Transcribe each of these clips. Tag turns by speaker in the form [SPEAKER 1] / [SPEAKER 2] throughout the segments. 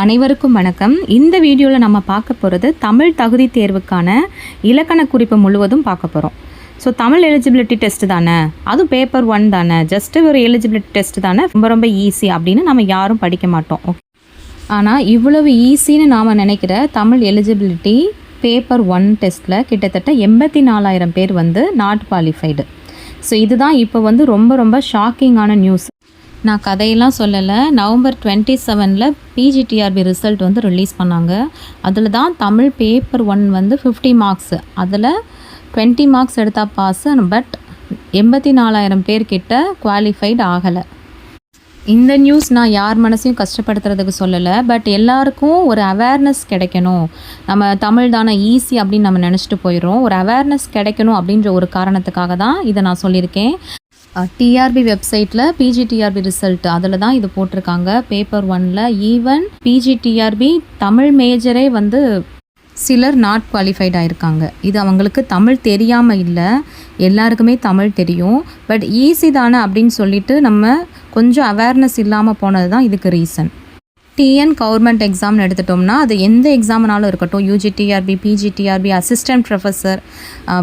[SPEAKER 1] அனைவருக்கும் வணக்கம். இந்த வீடியோவில் நம்ம பார்க்க போகிறது தமிழ் தகுதி தேர்வுக்கான இலக்கண குறிப்பு முழுவதும் பார்க்க போகிறோம் ஸோ தமிழ் எலிஜிபிலிட்டி டெஸ்ட் தானே? அதுவும் பேப்பர் ஒன் தானே? ஜஸ்ட்டு ஒரு எலிஜிபிலிட்டி டெஸ்ட் தானே? ரொம்ப ரொம்ப ஈஸி அப்படின்னு நம்ம யாரும் படிக்க மாட்டோம். ஓகே ஆனால் இவ்வளவு ஈஸின்னு நாம் நினைக்கிற தமிழ் எலிஜிபிலிட்டி பேப்பர் ஒன் டெஸ்ட்டில் கிட்டத்தட்ட எண்பத்தி நாலாயிரம் பேர் வந்து நாட் குவாலிஃபைடு ஸோ இதுதான் இப்போ வந்து ரொம்ப ரொம்ப ஷாக்கிங்கான நியூஸ் நான் கதையெல்லாம் சொல்லலை. நவம்பர் டுவெண்ட்டி செவனில் பிஜிடிஆர்பி ரிசல்ட் வந்து ரிலீஸ் பண்ணாங்க. அதில் தான் தமிழ் பேப்பர் ஒன் வந்து ஃபிஃப்டி மார்க்ஸ் அதில் டுவெண்ட்டி மார்க்ஸ் எடுத்தால் பாஸ் பட் எண்பத்தி நாலாயிரம் பேர்கிட்ட குவாலிஃபைடு ஆகலை. இந்த நியூஸ் நான் யார் மனசையும் கஷ்டப்படுத்துறதுக்கு சொல்லலை. பட் எல்லாருக்கும் ஒரு அவேர்னஸ் கிடைக்கணும். நம்ம தமிழ் தானே ஈஸி அப்படின்னு நம்ம நினச்சிட்டு போயிடுறோம். ஒரு அவேர்னஸ் கிடைக்கணும் அப்படின்ற ஒரு காரணத்துக்காக தான் இதை நான் சொல்லியிருக்கேன். டிஆர்பி வெப்சைட்டில் பிஜிடிஆர்பி ரிசல்ட் அதில் தான் இது போட்டிருக்காங்க. பேப்பர் ஒனில் ஈவன் பிஜிடிஆர்பி தமிழ் மேஜரே வந்து சிலர் நாட் குவாலிஃபைட் ஆயிருக்காங்க. இது அவங்களுக்கு தமிழ் தெரியாமல் இல்லை. எல்லாருக்குமே தமிழ் தெரியும். பட் ஈஸி தானே அப்படின்னு சொல்லிட்டு நம்ம கொஞ்சம் அவேர்னஸ் இல்லாமல் போனது தான் இதுக்கு ரீசன் டிஎன் கவர்மெண்ட் எக்ஸாம்னு எடுத்துட்டோம்னா அது எந்த எக்ஸாம்னாலும் இருக்கட்டும் யூஜிடிஆர்பி பிஜிடிஆர்பி அசிஸ்டன்ட் ப்ரொஃபஸர்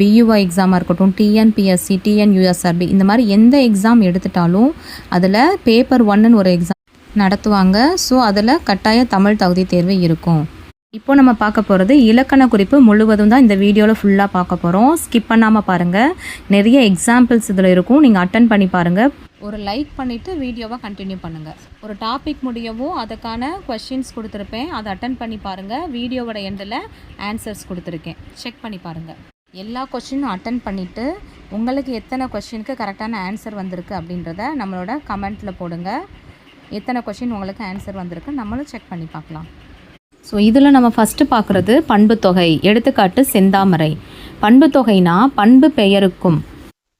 [SPEAKER 1] பியூஐ எக்ஸாமாக இருக்கட்டும் டிஎன்பிஎஸ்சி டிஎன் யூஎஸ்ஆர்பி இந்த மாதிரி எந்த எக்ஸாம் எடுத்துட்டாலும் அதில் பேப்பர் ஒன்னுன்னு ஒரு எக்ஸாம் நடத்துவாங்க. ஸோ அதில் கட்டாய தமிழ் தகுதி தேர்வு இருக்கும். இப்போ நம்ம பார்க்க போகிறது இலக்கண குறிப்பு முழுவதும் தான் இந்த வீடியோவில் ஃபுல்லாக பார்க்க போகிறோம் ஸ்கிப் பண்ணாமல் பாருங்கள் நிறைய எக்ஸாம்பிள்ஸ் இதில் இருக்கும். நீங்கள் அட்டன் பண்ணி பாருங்கள் ஒரு லைக் பண்ணிவிட்டு வீடியோவை கண்டினியூ பண்ணுங்கள் ஒரு டாபிக் முடியவும் அதுக்கான கொஷின்ஸ் கொடுத்துருப்பேன். அதை அட்டன் பண்ணி பாருங்கள் வீடியோவோட எண்டில் ஆன்சர்ஸ் கொடுத்துருக்கேன். செக் பண்ணி பாருங்கள் எல்லா கொஷினும் அட்டன் பண்ணிவிட்டு உங்களுக்கு எத்தனை கொஷினுக்கு கரெக்டான ஆன்சர் வந்திருக்கு அப்படின்றத நம்மளோட கமெண்ட்டில் போடுங்க. எத்தனை கொஷின் உங்களுக்கு ஆன்சர் வந்திருக்கு நம்மளும் செக் பண்ணி பார்க்கலாம். ஸோ இதில் நம்ம ஃபஸ்ட்டு பார்க்குறது பண்புத்தொகை எடுத்துக்காட்டு செந்தாமரை. பண்புத்தொகைனா பண்பு பெயருக்கும்.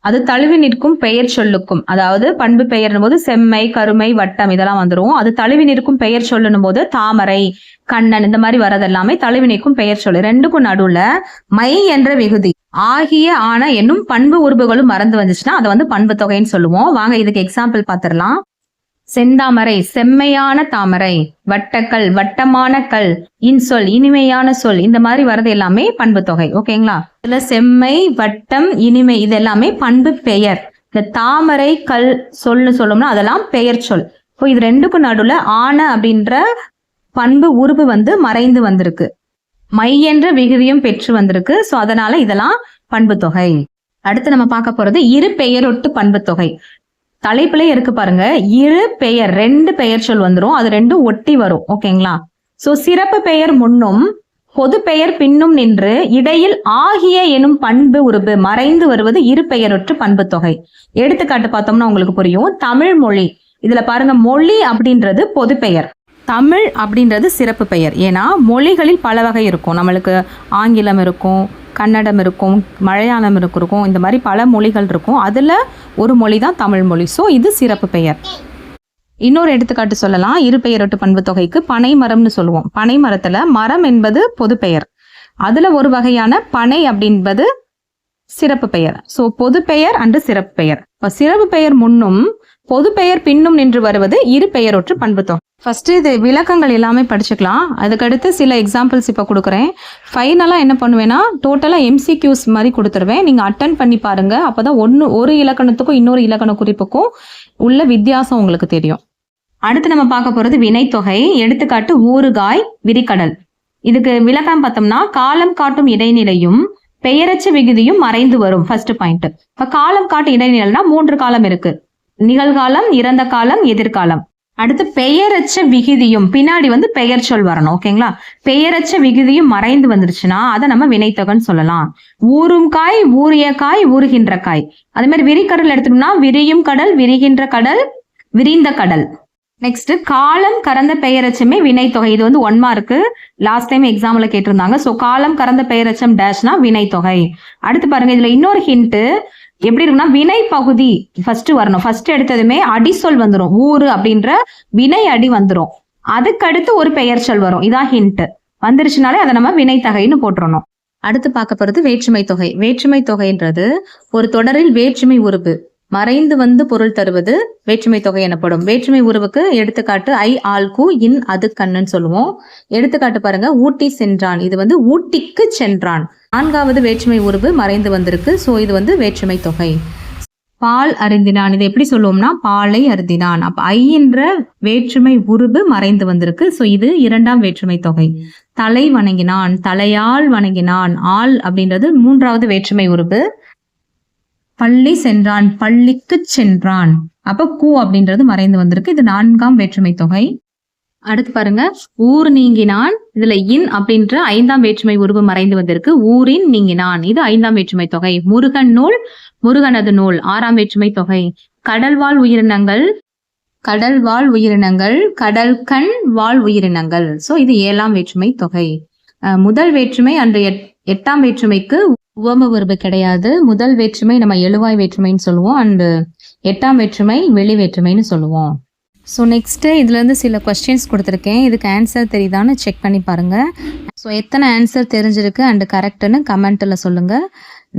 [SPEAKER 1] அது தழுவி நிற்கும் பெயர் சொல்லுக்கும். அதாவது பண்பு பெயர்னும் போது செம்மை கருமை வட்டம் இதெல்லாம் வந்துடும் அது தழுவி நிற்கும் பெயர் சொல்லுனும் போது தாமரை கண்ணன் இந்த மாதிரி வரது எல்லாமே தழுவி நிற்கும் பெயர் சொல்லு. ரெண்டுக்கும் நடுவுல மை என்ற விகுதி. ஆகிய ஆன என்னும் பண்பு உறுப்புகளும் மறந்து வந்துச்சுன்னா அதை வந்து பண்பு தொகைன்னு சொல்லுவோம். வாங்க இதுக்கு எக்ஸாம்பிள் பாத்திரலாம் செந்தாமரை செம்மையான தாமரை வட்டக்கல் வட்டமான கல் இன்சொல் இனிமையான சொல் இந்த மாதிரி வர்றது எல்லாமே பண்பு தொகை ஓகேங்களா இதுல செம்மை வட்டம் இனிமை இது எல்லாமே பண்பு பெயர். இந்த தாமரை கல் சொல்னு சொல்லணும்னா அதெல்லாம் பெயர் சொல். இப்போ இது ரெண்டுக்கும் நடுவுல ஆன அப்படின்ற பண்பு உருவு வந்து மறைந்து வந்திருக்கு. மை என்ற விகுதியும் பெற்று வந்திருக்கு. ஸோ அதனால இதெல்லாம் பண்பு தொகை. அடுத்து நம்ம பார்க்க போறது இரு பெயரொட்டு பண்பு தொகை. தலைப்புலயே இருக்கு பாருங்க. இரு பெயர் ரெண்டு பெயர் சொல் வந்துடும் அது ரெண்டும் ஒட்டி வரும். ஓகேங்களா? சோ சிறப்பு பெயர் முன்னும் பொது பெயர் பின்னும் நின்று இடையில் ஆகிய எனும் பண்பு உருபு மறைந்து வருவது இரு பெயரொற்று பண்பு தொகை. எடுத்துக்காட்டு பார்த்தோம்னா உங்களுக்கு புரியும். தமிழ் மொழி. இதுல பாருங்க மொழி அப்படின்றது பொது பெயர். தமிழ் அப்படின்றது சிறப்பு பெயர். ஏன்னா மொழிகளில் பல வகை இருக்கும். நம்மளுக்கு ஆங்கிலம் இருக்கும் கன்னடம் இருக்கும் மலையாளம் இருக்கும் இந்த மாதிரி பல மொழிகள் இருக்கும். அதில் ஒரு மொழி தான் தமிழ் மொழி. ஸோ இது சிறப்பு பெயர். இன்னொரு எடுத்துக்காட்டு சொல்லலாம். இரு பெயரொட்டு பண்பு தொகைக்கு பனை மரம்னு சொல்லுவோம். பனை மரத்தில் மரம் என்பது பொது பெயர். அதில் ஒரு வகையான பனை அப்படின்பது சிறப்பு பெயர். ஸோ பொது பெயர் அண்டு சிறப்பு பெயர். சிறப்பு பெயர் முன்னும் பொது பெயர் பின்னும் நின்று வருவது இரு பெயரொற்று பண்பு தொகை ஃபர்ஸ்ட் இது விளக்கங்கள் எல்லாமே படிச்சுக்கலாம். அதுக்கடுத்து சில எக்ஸாம்பிள்ஸ் இப்போ கொடுக்குறேன். ஃபைனலாக என்ன பண்ணுவேன்னா டோட்டலாக எம்சிக்யூஸ் மாதிரி கொடுத்துருவேன். நீங்கள் அட்டன் பண்ணி பாருங்க. அப்போ தான் ஒன்று ஒரு இலக்கணத்துக்கும் இன்னொரு இலக்கண குறிப்புக்கும் உள்ள வித்தியாசம் உங்களுக்கு தெரியும். அடுத்து நம்ம பார்க்க போகிறது வினைத்தொகை. எடுத்துக்காட்டு ஊறுகாய் விரிக்கடல் இதுக்கு விளக்கம் பார்த்தோம்னா காலம் காட்டும் இடைநிலையும் பெயரச்ச விகுதியும் மறைந்து வரும் ஃபர்ஸ்ட் பாயிண்ட் இப்போ காலம் காட்டு இடைநிலைனா மூன்று காலம் இருக்கு. நிகழ்காலம் இறந்த காலம் எதிர்காலம். அடுத்து பெயரச்ச விகுதியும் பின்னாடி வந்து பெயர் சொல் வரணும் ஓகேங்களா பெயரச்ச விகுதியும் மறைந்து வந்துருச்சுன்னா அதை நம்ம வினைத்தொகைன்னு சொல்லலாம். ஊறும் காய் ஊறிய காய் ஊறுகின்ற காய். அதே மாதிரி விரிகடல் எடுத்தோம்னா விரியும் கடல் விரிகின்ற கடல் விரிந்த கடல். நெக்ஸ்ட் காலம் கறந்த பெயரச்சமே வினைத்தொகை இது வந்து ஒன் மார்க்கு லாஸ்ட் டைம் எக்ஸாம்ல கேட்டிருந்தாங்க. ஸோ காலம் கறந்த பெயரச்சம் டேஷ்னா வினைத்தொகை அடுத்து பாருங்க இதுல இன்னொரு ஹிண்ட் எப்படி இருக்குன்னா வினை பகுதி ஃபர்ஸ்ட் வரணும். ஃபர்ஸ்ட் எடுத்ததுமே அடிசொல் வந்துடும் ஊரு அப்படின்ற வினை அடி வந்துடும் அதுக்கடுத்து ஒரு பெயர் சொல் வரும். இதான் ஹிண்ட் வந்துருச்சுனாலே அதை நம்ம வினைத்தகைன்னு போட்டுறணும். அடுத்து பார்க்க போறது வேற்றுமை தொகை. வேற்றுமை தொகைன்றது ஒரு தொடரில் வேற்றுமை உறுப்பு. மறைந்து வந்து பொருள் தருவது வேற்றுமை தொகை எனப்படும். வேற்றுமை உருவுக்கு எடுத்துக்காட்டு ஐ ஆல் கு இன் அது கண்ணுன்னு சொல்லுவோம். எடுத்துக்காட்டு பாருங்க ஊட்டி சென்றான். இது வந்து ஊட்டிக்கு சென்றான். நான்காவது வேற்றுமை உருவு மறைந்து வந்திருக்கு. ஸோ இது வந்து வேற்றுமை தொகை. பால் அருந்தினான். இதை எப்படி சொல்லுவோம்னா பாலை அருந்தினான். அப்ப ஐ என்ற வேற்றுமை உருவு மறைந்து வந்திருக்கு. ஸோ இது இரண்டாம் வேற்றுமை தொகை. தலை வணங்கினான். தலையால் வணங்கினான். ஆள் அப்படின்றது மூன்றாவது வேற்றுமை உருவு. பள்ளி சென்றான் பள்ளிக்கு சென்றான். அப்ப கூ அப்படின்றது மறைந்து வந்திருக்கு. இது நான்காம் வேற்றுமை தொகை. அடுத்து பாருங்க. ஊர் நீங்கினான் இதுல இன் அப்படின்ற ஐந்தாம் வேற்றுமை உருவம் மறைந்து வந்திருக்கு. ஊரின் நீங்கினான். இது ஐந்தாம் வேற்றுமை தொகை. முருகன் நூல் முருகனது நூல். ஆறாம் வேற்றுமை தொகை. கடல்வாழ் உயிரினங்கள் கடல் வாழ் உயிரினங்கள் கடல் கண் வாழ் உயிரினங்கள். சோ இது ஏழாம் வேற்றுமை தொகை. அஹ் முதல் வேற்றுமை அன்று எட்- எட்டாம் வேற்றுமைக்கு உவம உருவு கிடையாது. முதல் வேற்றுமை நம்ம எழுவாய் வேற்றுமைன்னு சொல்லுவோம். அண்டு எட்டாம் வேற்றுமை வெளி வேற்றுமைன்னு சொல்லுவோம். ஸோ நெக்ஸ்ட்டு இதுலேருந்து சில கொஸ்டின்ஸ் கொடுத்துருக்கேன். இதுக்கு ஆன்சர் தெரியுதான்னு செக் பண்ணி பாருங்கள் ஸோ எத்தனை ஆன்சர் தெரிஞ்சிருக்கு? அண்டு கரெக்டுன்னு கமெண்ட்டில் சொல்லுங்கள்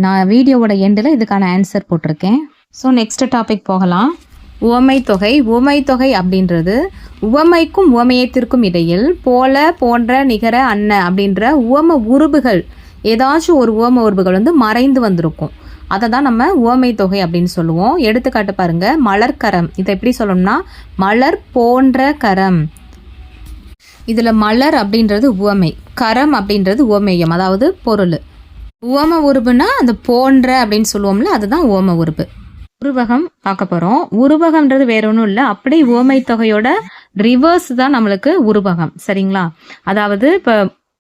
[SPEAKER 1] நான் வீடியோவோட எண்டில் இதுக்கான ஆன்சர் போட்டிருக்கேன். ஸோ நெக்ஸ்ட் டாபிக் போகலாம். உவமை தொகை. உவமை தொகை அப்படின்றது உவமைக்கும் உவமையத்திற்கும் இடையில் போல போன்ற நிகர அன்ன அப்படின்ற உவம உருபுகள் ஏதாச்சும் ஒரு உவம உருவுகள் வந்து மறைந்து வந்திருக்கும். அதை தான் நம்ம ஓமை தொகை அப்படின்னு சொல்லுவோம். எடுத்துக்காட்டு பாருங்க மலர்கரம் இதை எப்படி சொல்லணும்னா மலர் போன்ற கரம். இதில் மலர் அப்படின்றது உவமை கரம் அப்படின்றது உவமேயம் அதாவது பொருள். உவம உருபுனா அந்த போன்ற அப்படின்னு சொல்லுவோம்ல அதுதான் ஓம உருபு உருவகம் பார்க்க போகிறோம் உருவகம்ன்றது வேற ஒன்றும் இல்லை அப்படியே உவமை தொகையோட ரிவர்ஸ் தான் நம்மளுக்கு உருவகம் சரிங்களா? அதாவது இப்போ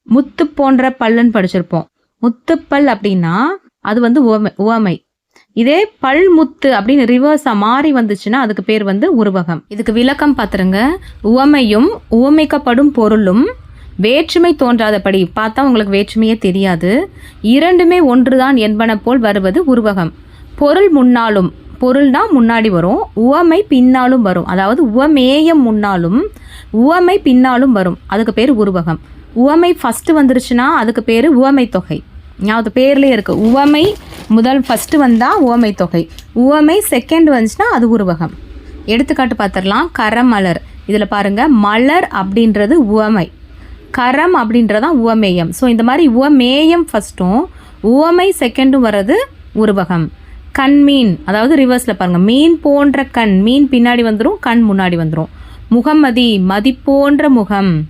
[SPEAKER 1] முத்து போன்ற பல்லுன்னு படிச்சிருப்போம். முத்துப்பல் அப்படின்னா அது வந்து உவமை உவமை. இதே பல் முத்து அப்படின்னு ரிவர்ஸா மாறி வந்துச்சுன்னா அதுக்கு பேர் வந்து உருவகம். இதுக்கு விளக்கம் பார்த்துருங்க உவமையும் உவமைக்கப்படும் பொருளும் வேற்றுமை தோன்றாதபடி பார்த்தா உங்களுக்கு வேற்றுமையே தெரியாது. இரண்டுமே ஒன்றுதான் என்பன போல் வருவது உருவகம். பொருள் முன்னாலும் பொருள்னா முன்னாடி வரும். உவமை பின்னாலும் வரும். அதாவது உவமேயம் முன்னாலும் உவமை பின்னாலும் வரும். அதுக்கு பேர் உருவகம். உவமை ஃபஸ்ட்டு வந்துருச்சுன்னா அதுக்கு பேர் உவமை தொகை. அது பேர்லேயே இருக்குது உவமை முதல் ஃபஸ்ட்டு வந்தால் உவமை தொகை உவமை செகண்ட் வந்துச்சுன்னா அது உருவகம். எடுத்துக்காட்டு பார்த்துடலாம் கரமலர். இதில் பாருங்க மலர் அப்படின்றது உவமை. கரம் அப்படின்றதான் உவமேயம். ஸோ இந்த மாதிரி உவமேயம் ஃபஸ்ட்டும் உவமை செகண்டும் வர்றது உருவகம். கண் மீன் அதாவது ரிவர்ஸில் பாருங்கள் மீன் போன்ற கண். மீன் பின்னாடி வந்துடும் கண் முன்னாடி வந்துடும் முகமதி மதி போன்ற முகம்.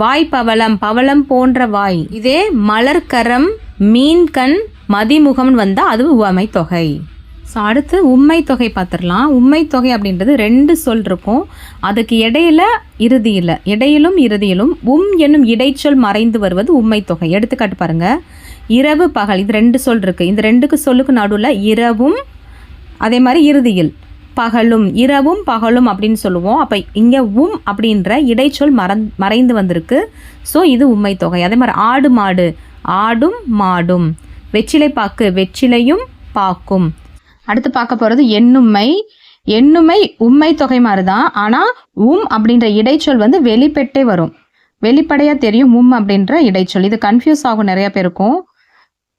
[SPEAKER 1] வாய் பவளம் பவளம் போன்ற வாய். இதே மலர்கரம் மீன்கண் மதிமுகம்னு வந்தால் அது உவமை தொகை. ஸோ அடுத்து உண்மை தொகை பார்த்துடலாம். உண்மை தொகை அப்படின்றது ரெண்டு சொல் இருக்கும். அதுக்கு இடையில இறுதியில் இடையிலும் இறுதியிலும் உம் என்னும் இடைச்சொல் மறைந்து வருவது உண்மை தொகை. எடுத்துக்காட்டு பாருங்க. இரவு பகல் இது ரெண்டு சொல் இருக்கு. இந்த ரெண்டுக்கு சொல்லுக்கு நடுவில் இரவும் அதே மாதிரி இறுதியில். பகலும் இரவும் பகலும் அப்படின்னு சொல்லுவோம். அப்போ இங்கே உம் அப்படின்ற இடைச்சொல் மறந் மறைந்து வந்திருக்கு. ஸோ இது உண்மை தொகை. அதே மாதிரி ஆடு மாடு. ஆடும் மாடும். வெற்றிலை பாக்கு. வெற்றிலையும் பாக்கும். அடுத்து பார்க்க போகிறது எண்ணுமை. எண்ணுமை உண்மை தொகை மாதிரி தான் ஆனால் உம் அப்படின்ற இடைச்சொல் வந்து வெளிப்பெட்டே வரும். வெளிப்படையாக தெரியும் உம் அப்படின்ற இடைச்சொல். இது கன்ஃபியூஸ் ஆகும் நிறைய பேருக்கும்.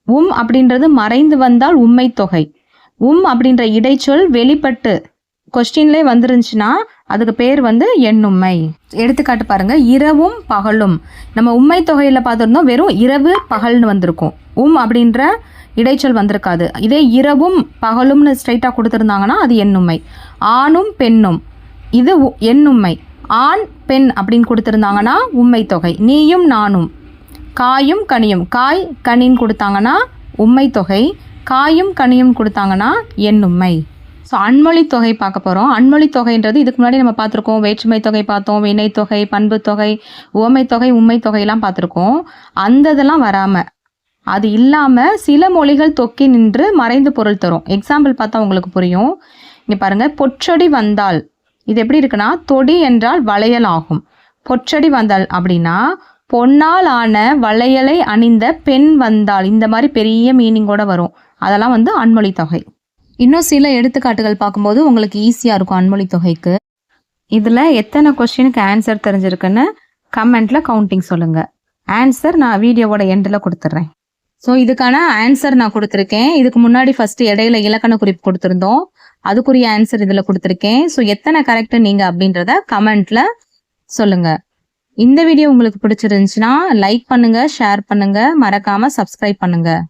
[SPEAKER 1] உம் அப்படின்றது மறைந்து வந்தால் உண்மை தொகை. உம் அப்படின்ற இடைச்சொல் வெளிப்பட்டு கொஸ்டின்லே வந்துருந்துச்சுன்னா அதுக்கு பேர் வந்து எண்ணுமை எடுத்துக்காட்டு பாருங்க இரவும் பகலும். நம்ம உண்மை தொகையில் பார்த்துருந்தோம் வெறும் இரவு பகல்னு வந்திருக்கும். உம் அப்படின்ற இடைச்சொல் வந்திருக்காது. இதே இரவும் பகலும்னு ஸ்ட்ரைட்டாக கொடுத்துருந்தாங்கன்னா அது எண்ணுமை ஆணும் பெண்ணும். இது உ- எண்ணுமை ஆண் பெண் அப்படின்னு கொடுத்துருந்தாங்கன்னா உண்மை தொகை. நீயும் நானும். காயும் கனியும். காய் கனின்னு கொடுத்தாங்கன்னா உண்மை தொகை. காயும் கனியும் கொடுத்தாங்கன்னா எண்ணுமை ஸோ அன்மொழி தொகை பார்க்க போகிறோம் அன்மொழி தொகைன்றது இதுக்கு முன்னாடி நம்ம பார்த்துருக்கோம். வேற்றுமை தொகை பார்த்தோம் வினை தொகை பண்பு தொகை உவமை தொகை உண்மை தொகையெல்லாம் பார்த்துருக்கோம். அந்த இதெல்லாம் வராமல் அது இல்லாமல் சில மொழிகள் தொக்கி நின்று மறைந்து பொருள் தரும். எக்ஸாம்பிள் பார்த்தா உங்களுக்கு புரியும். இங்கே பாருங்கள் பொற்றொடி வந்தால். இது எப்படி இருக்குன்னா தொடி என்றால் வளையல் ஆகும். பொற்றடி வந்தால் அப்படின்னா பொன்னால் ஆன வளையலை அணிந்த பெண் வந்தால் இந்த மாதிரி பெரிய மீனிங்கோட வரும். அதெல்லாம் வந்து அன்மொழி தொகை. இன்னும் சில எடுத்துக்காட்டுகள் பார்க்கும்போது உங்களுக்கு ஈஸியாக இருக்கும் அன்மொழி தொகைக்கு. இதில் எத்தனை கொஸ்டினுக்கு ஆன்சர் தெரிஞ்சிருக்குன்னு கமெண்ட்டில் கவுண்டிங் சொல்லுங்கள் ஆன்சர் நான் வீடியோவோட எண்டில் கொடுத்துட்றேன் ஸோ இதுக்கான ஆன்சர் நான் கொடுத்துருக்கேன். இதுக்கு முன்னாடி ஃபஸ்ட்டு இடையில இலக்கண குறிப்பு கொடுத்துருந்தோம். அதுக்குரிய ஆன்சர் இதில் கொடுத்துருக்கேன். ஸோ எத்தனை கரெக்டு நீங்கள் அப்படின்றத கமெண்ட்டில் சொல்லுங்கள் இந்த வீடியோ உங்களுக்கு பிடிச்சிருந்துச்சுன்னா லைக் பண்ணுங்கள் ஷேர் பண்ணுங்கள் மறக்காமல் சப்ஸ்கிரைப் பண்ணுங்கள்